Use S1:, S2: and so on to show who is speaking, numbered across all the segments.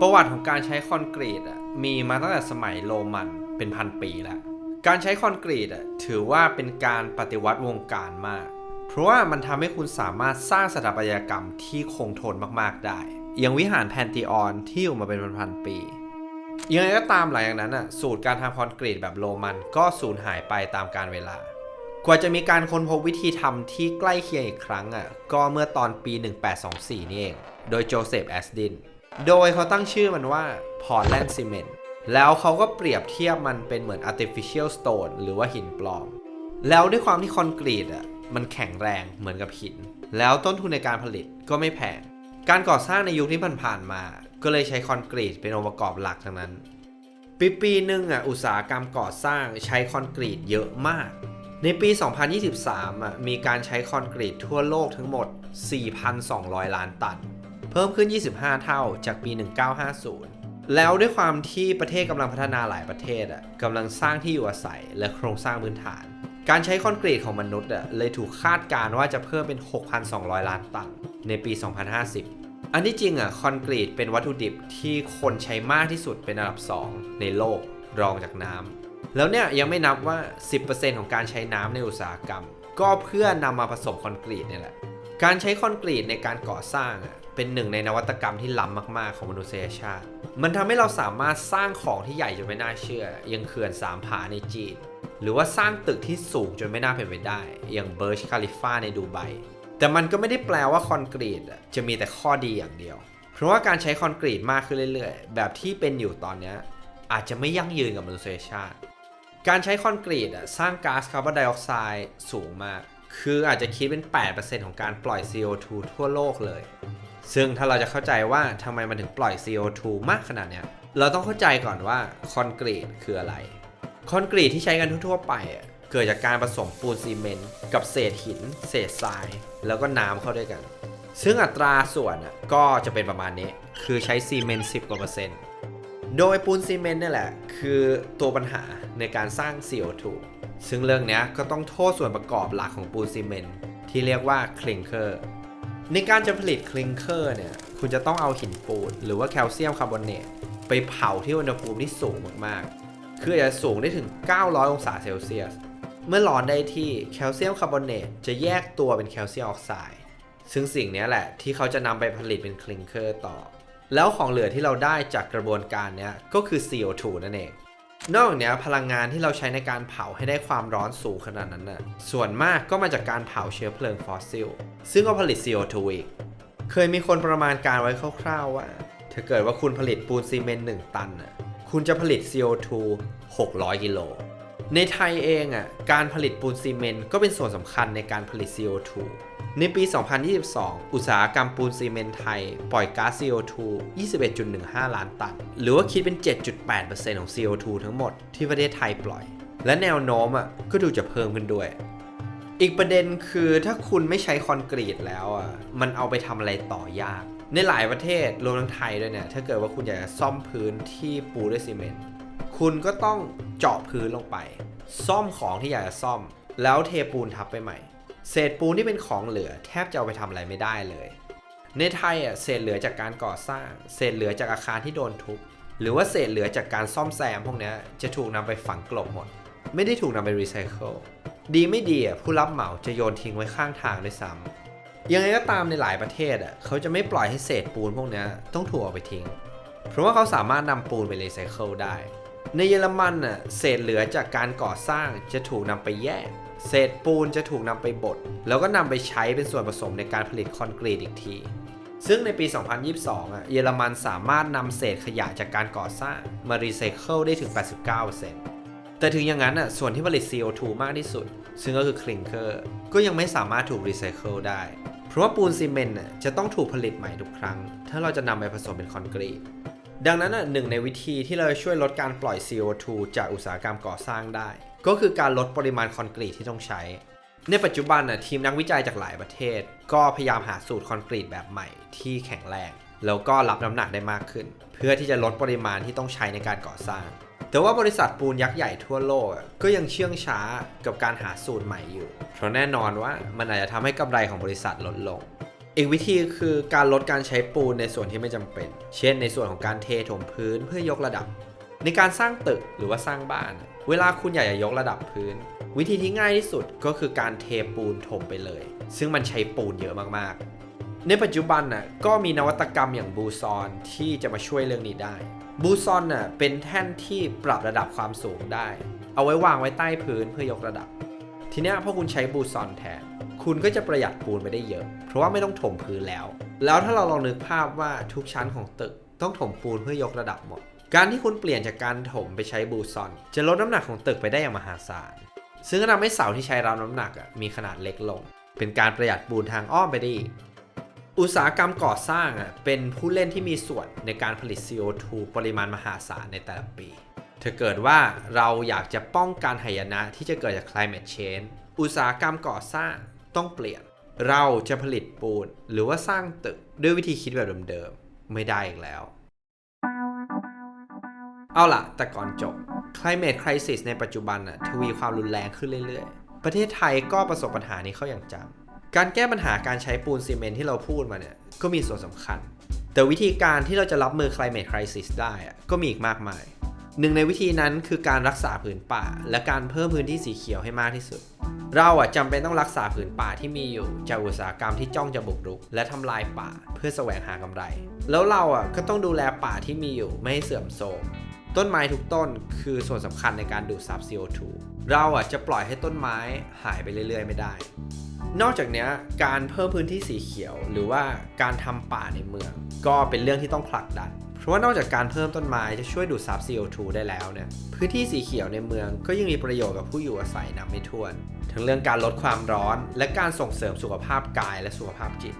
S1: ประวัติของการใช้คอนกรีตอะมีมาตั้งแต่สมัยโรมันเป็นพันปีแล้ว การใช้คอนกรีตอะถือว่าเป็นการปฏิวัติวงการมาก เพราะว่ามันทำให้คุณสามารถสร้างสถาปัตยกรรมที่คงทนมากๆได้ อย่างวิหารแพนติออนที่อยู่มาเป็นพันๆปียังไงก็ตามหลังจากนั้นอะสูตรการทำคอนกรีตแบบโรมันก็สูญหายไปตามกาลเวลา กว่าจะมีการค้นพบวิธีทำที่ใกล้เคียงอีกครั้งอะก็เมื่อตอนปี 1824 นี่เอง โดยโจเซฟแอสดิน โดยเขาตั้งชื่อมันว่าพอร์ตแลนด์ซีเมนต์แล้วเขาก็เปรียบเทียบมันเป็นเหมือน artificial stone หรือว่าหินปลอม แล้วด้วยความที่คอนกรีตอะมันแข็งแรงเหมือนกับหิน แล้วต้นทุนในการผลิตก็ไม่แพง การก่อสร้างในยุคที่ผ่านๆมา ก็เลยใช้คอนกรีตเป็นองค์ประกอบหลักทั้งนั้น ปีปีหนึ่งอะอุตสาหกรรมก่อสร้างใช้คอนกรีตเยอะมาก ในปี 2023อะมีการใช้คอนกรีตทั่วโลกทั้งหมด 4,200 ล้านตัน เพิ่มขึ้น 25 เท่าจากปี 1950 แล้วด้วยความที่ประเทศกำลังพัฒนาหลายประเทศอะกำลังสร้างที่อยู่อาศัยและโครงสร้างพื้นฐาน การใช้คอนกรีตของมนุษย์อะเลยถูกคาดการณ์ว่าจะเพิ่มเป็น 6,200 ล้านตันในปี 2050 อันที่จริงอะคอนกรีตเป็นวัตถุดิบที่คนใช้มากที่สุดเป็นอันดับ 2 ในโลกรองจากน้ำแล้วเนี่ยยังไม่นับว่า 10%ของการใช้น้ำในอุตสาหกรรม ก็เพื่อนำมาผสมคอนกรีตเนี่ยแหละการใช้คอนกรีตในการก่อสร้างอะ เป็นหนึ่งในนวัตกรรมที่ล้ำมาก ๆ ของมนุษยชาติ มันทำให้เราสามารถสร้างของที่ใหญ่จนไม่น่าเชื่อ อย่างเขื่อนสามผาในจีน หรือว่าสร้างตึกที่สูงจนไม่น่าเป็นไปได้ อย่างเบิร์ชคาลิฟ่าในดูไบ แต่มันก็ไม่ได้แปลว่าคอนกรีตจะมีแต่ข้อดีอย่างเดียว เพราะว่าการใช้คอนกรีตมากขึ้นเรื่อย ๆ แบบที่เป็นอยู่ตอนนี้อาจจะไม่ยั่งยืนกับมนุษยชาติ การใช้คอนกรีตสร้างก๊าซคาร์บอนไดออกไซด์สูงมาก คืออาจจะคิดเป็น 8%ของการปล่อย CO2 ทั่วโลกเลย ซึ่งถ้าเราจะเข้าใจว่าทำไมมันถึงปล่อย CO2 มากขนาดเนี้ย เราต้องเข้าใจก่อนว่าคอนกรีตคืออะไร คอนกรีตที่ใช้กันทั่วๆไปอะเกิดจากการผสมปูนซีเมนต์กับเศษหิน เศษทราย แล้วก็น้ำเข้าด้วยกัน ซึ่งอัตราส่วนอะก็จะเป็นประมาณนี้ คือใช้ซีเมนต์10กว่าเปอร์เซ็นต์โดยปูนซีเมนต์นี่แหละ คือตัวปัญหาในการสร้าง CO2 ซึ่งเรื่องเนี้ยก็ต้องโทษส่วนประกอบหลักของปูนซีเมนต์ที่เรียกว่าคลิงเกอร์ ในการจะผลิตคลิงเกอร์เนี่ย คุณจะต้องเอาหินปูน หรือว่าแคลเซียมคาร์บอเนตไปเผาที่อุณหภูมิที่สูงมากๆ คืออาจจะสูงได้ถึง 900 องศาเซลเซียส เมื่อร้อนได้ที่แคลเซียมคาร์บอเนตจะแยกตัวเป็นแคลเซียมออกไซด์ซึ่งสิ่งนี้แหละที่เขาจะนำไปผลิตเป็นคลิงเกอร์ต่อ แล้วของเหลือที่เราได้จากกระบวนการนี้ก็คือ CO2 นั่นเอง นอกจากเนี้ยพลังงานที่เราใช้ในการเผาให้ได้ความร้อนสูงขนาดนั้นน่ะส่วนมากก็มาจากการเผาเชื้อเพลิงฟอสซิล ซึ่งก็ผลิต CO2 อีก เคยมีคนประมาณการไว้คร่าวๆว่า ถ้าเกิดว่าคุณผลิตปูนซีเมนต์1ตันน่ะคุณจะผลิต CO2 600 กิโล ในไทยเองอะการผลิตปูนซีเมนต์ก็เป็นส่วนสำคัญในการผลิต CO2 ในปี 2022 อุตสาหกรรมปูนซีเมนต์ไทย ปล่อยก๊าซ CO2 21.15 ล้านตัน หรือว่าคิดเป็น 7.8%ของ CO2 ทั้งหมดที่ประเทศไทยปล่อย และแนวโน้มอะก็ดูจะเพิ่มขึ้นด้วย อีกประเด็นคือถ้าคุณไม่ใช้คอนกรีตแล้วอะมันเอาไปทำอะไรต่อยาก ในหลายประเทศรวมทั้งไทยด้วยเนี่ยถ้าเกิดว่าคุณอยากจะซ่อมพื้นที่ปูด้วยซีเมนต์คุณก็ต้องเจาะพื้นลงไป ซ่อมของที่อยากจะซ่อม แล้วเทปูนทับไปใหม่ เศษปูนที่เป็นของเหลือ แทบจะเอาไปทำอะไรไม่ได้เลย ในไทยอะเศษเหลือจากการก่อสร้าง เศษเหลือจากอาคารที่โดนทุบหรือว่าเศษเหลือจากการซ่อมแซมพวกนี้จะถูกนำไปฝังกลบหมด ไม่ได้ถูกนำไปรีไซเคิลดีไม่ดีอะผู้รับเหมาจะโยนทิ้งไว้ข้างทางด้วยซ้ำยังไงก็ตามในหลายประเทศอะเขาจะไม่ปล่อยให้เศษปูนพวกนี้ต้องถูกเอาไปทิ้ง เพราะว่าเขาสามารถนำปูนไปรีไซเคิลได้ ในเยอรมันน่ะเศษเหลือจากการก่อสร้างจะถูกนำไปแยก เศษปูนจะถูกนำไปบด แล้วก็นำไปใช้เป็นส่วนผสมในการผลิตคอนกรีตอีกที ซึ่งในปี 2022อะเยอรมันสามารถนำเศษขยะจากการก่อสร้างมารีไซเคิลได้ถึง 89%แต่ถึงอย่างนั้นอะส่วนที่ผลิต CO2 มากที่สุด ซึ่งก็คือคลิงเกอร์ก็ยังไม่สามารถถูกรีไซเคิลได้ เพราะว่าปูนซีเมนต์น่ะจะต้องถูกผลิตใหม่ทุกครั้ง ถ้าเราจะนำไปผสมเป็นคอนกรีต ดังนั้นหนึ่งในวิธีที่เราจะช่วยลดการปล่อย CO2 จากอุตสาหกรรมก่อสร้างได้ ก็คือการลดปริมาณคอนกรีตที่ต้องใช้ ในปัจจุบันนะทีมนักวิจัยจากหลายประเทศ ก็พยายามหาสูตรคอนกรีตแบบใหม่ที่แข็งแรง แล้วก็รับน้ำหนักได้มากขึ้น เพื่อที่จะลดปริมาณที่ต้องใช้ในการก่อสร้าง แต่ว่าบริษัทปูนยักษ์ใหญ่ทั่วโลกก็ยังเชื่องช้ากับการหาสูตรใหม่อยู่ เพราะแน่นอนว่ามันอาจจะทำให้กำไรของบริษัทลดลง อีกวิธีคือการลดการใช้ปูนในส่วนที่ไม่จำเป็น เช่น ในส่วนของการเทถมพื้นเพื่อยกระดับ ในการสร้างตึกหรือว่าสร้างบ้าน เวลาคุณอยากจะยกระดับพื้น วิธีที่ง่ายที่สุดก็คือการเทปูนถมไปเลย ซึ่งมันใช้ปูนเยอะมากๆ ในปัจจุบันน่ะก็มีนวัตกรรมอย่างบูซอนที่จะมาช่วยเรื่องนี้ได้บูซอนน่ะเป็นแท่นที่ปรับระดับความสูงได้ เอาไว้วางไว้ใต้พื้นเพื่อยกระดับ ทีนี้พอคุณใช้บูซอนแทน คุณก็จะประหยัดปูนไปได้เยอะ เพราะว่าไม่ต้องถมพื้นแล้ว แล้วถ้าเราลองนึกภาพว่าทุกชั้นของตึกต้องถมปูนเพื่อยกระดับหมด การที่คุณเปลี่ยนจากการถมไปใช้บูซอน จะลดน้ำหนักของตึกไปได้อย่างมหาศาล ซึ่งก็ทำให้เสาที่ใช้รับน้ำหนักมีขนาดเล็กลง เป็นการประหยัดปูนทางอ้อมไปได้อีกอุตสาหกรรมก่อสร้างเป็นผู้เล่นที่มีส่วนในการผลิต CO2 ปริมาณมหาศาลในแต่ละปี ถ้าเกิดว่าเราอยากจะป้องกันหายนะที่จะเกิดจาก climate change อุตสาหกรรมก่อสร้าง ต้องเปลี่ยน เราจะผลิตปูนหรือว่าสร้างตึกด้วยวิธีคิดแบบเดิมๆ ไม่ได้อีกแล้ว เอาล่ะ แต่ก่อนจบ climate crisis ในปัจจุบันน่ะทวีความรุนแรงขึ้นเรื่อยๆ ประเทศไทยก็ประสบปัญหานี้เข้าอย่างจังการแก้ปัญหาการใช้ปูนซีเมนต์ที่เราพูดมาเนี่ยก็มีส่วนสำคัญ แต่วิธีการที่เราจะรับมือ climate crisis ได้อะก็มีอีกมากมาย หนึ่งในวิธีนั้นคือการรักษาผืนป่า และการเพิ่มพื้นที่สีเขียวให้มากที่สุด เราอะจำเป็นต้องรักษาผืนป่าที่มีอยู่จากอุตสาหกรรมที่จ้องจะบุกรุก และทำลายป่าเพื่อแสวงหากำไร แล้วเราอะก็ต้องดูแลป่าที่มีอยู่ไม่ให้เสื่อมโทรมต้นไม้ทุกต้นคือส่วนสำคัญในการดูดซับ CO2 เราอะจะปล่อยให้ต้นไม้หายไปเรื่อย ๆ ไม่ได้ นอกจากนี้การเพิ่มพื้นที่สีเขียว หรือว่าการทำป่าในเมือง ก็เป็นเรื่องที่ต้องผลักดัน เพราะว่านอกจากการเพิ่มต้นไม้จะช่วยดูดซับ CO2 ได้แล้วเนี่ยพื้นที่สีเขียวในเมืองก็ยังมีประโยชน์กับผู้อยู่อาศัยนับไม่ถ้วน ทั้งเรื่องการลดความร้อน และการส่งเสริมสุขภาพกายและสุขภาพจิต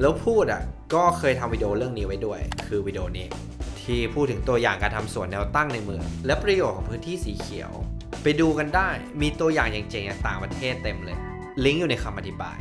S1: แล้วพูดอะก็เคยทำวิดีโอเรื่องนี้ไว้ด้วย คือวิดีโอนี้ ที่พูดถึงตัวอย่างการทำสวนแนวตั้งในเมือง และประโยชน์ของพื้นที่สีเขียว ไปดูกันได้มีตัวอย่างเจ๋งๆจากต่างประเทศเต็มเลย ลิงก์อยู่ในคำอธิบาย